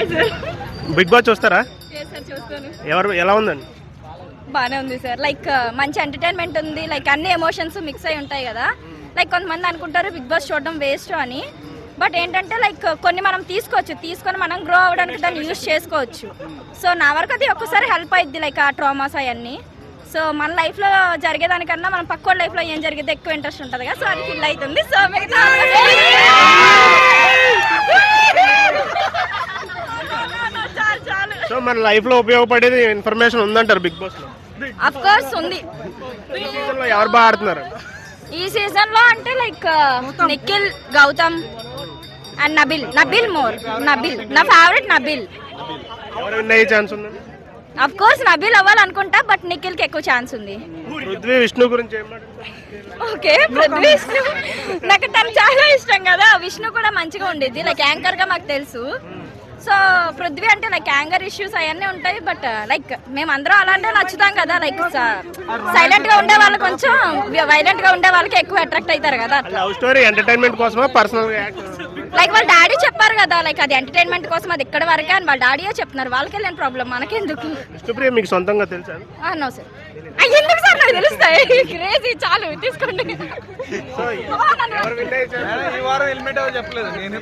Hi sir big boss చూస్తారా? చూస్తాను. ఎవరు ఎలా ఉందండి? బాగానే ఉంది సార్ లైక్ మంచి ఎంటర్టైన్మెంట్ ఉంది. లైక్ అన్ని ఎమోషన్స్ మిక్స్ అయి ఉంటాయి కదా. లైక్ కొంతమంది అనుకుంటారు బిగ్ బాస్ చూడడం వేస్ట్ అని. బట్ ఏంటంటే లైక్ కొన్ని మనం తీసుకోవచ్చు. తీసుకొని మనం గ్రో అవ్వడానికి దాన్ని యూస్ చేసుకోవచ్చు. సో నా వరకు అది ఒక్కసారి హెల్ప్ అయింది లైక్ ఆ ట్రామాస్ అవన్నీ. సో మన లైఫ్లో జరిగేదానికన్నా మనం పక్క లైఫ్లో ఏం జరిగితే ఎక్కువ ఇంట్రెస్ట్ ఉంటుంది కదా. సో అది ఫీల్ అవుతుంది. సో మిగతా చాలు చాలు సో మన లైఫ్లో ఉపయోగపడేది ఇన్ఫర్మేషన్ ఉందంటారు బిగ్ బాస్లో? అఫ్ కోర్స్ ఉంది. ఈ season లో ఎవరు బాగా ఆడుతున్నారు? ఈ సీజన్లో అంటే like Nikhil Gautham and Nabeel Nabeel more Nabeel నా ఫేవరెట్ నబిల్ ఎవరు విన్ అయ్యే ఛాన్స్ ఉంది? అఫ్ కోర్స్ నబిల్ అవ్వాలనుకుంటా బట్ నిఖిల్కి ఎక్కువ ఛాన్స్ ఉంది. పృథ్వీ విష్ణు గురించి ఏం? ఓకే పృథ్వీ విష్ణు. నాకు తను చాలా ఇష్టం కదా. విష్ణు కూడా మంచిగా ఉండేది లైక్ యాంకర్గా మాకు తెలుసు. సో పృథ్వీ అంటే లైక్ యాంగర్ ఇష్యూస్ అవన్నీ ఉంటాయి బట్ లైక్ మేము అందరం అలాంటి నచ్చుతాం కదా లైక్ సైలెంట్గా ఉండే వాళ్ళు కొంచెం వైలెంట్గా ఉండే వాళ్ళకి ఎక్కువ అట్రాక్ట్ అవుతారు కదా. లవ్ స్టోరీ ఎంటర్టైన్మెంట్ కోసమా పర్సనల్ లైక్ వాళ్ళ డాడీ చెప్పారు కదా లైక్ అది ఎంటర్టైన్మెంట్ కోసం అది ఇక్కడ వరకే అని వాళ్ళ డాడీయే చెప్తున్నారు వాళ్ళకి వెళ్ళిన ప్రాబ్లం మనకెందుకు? విష్ణుప్రియ మీకు సొంతంగా తెలుసా? నో సార్ ఎందుకు సార్ నాకు తెలుస్తాయి. క్రేజీ చాలు తీసుకోండి. ఈ వారం హెల్మెట్ చెప్పలేదు. నేనే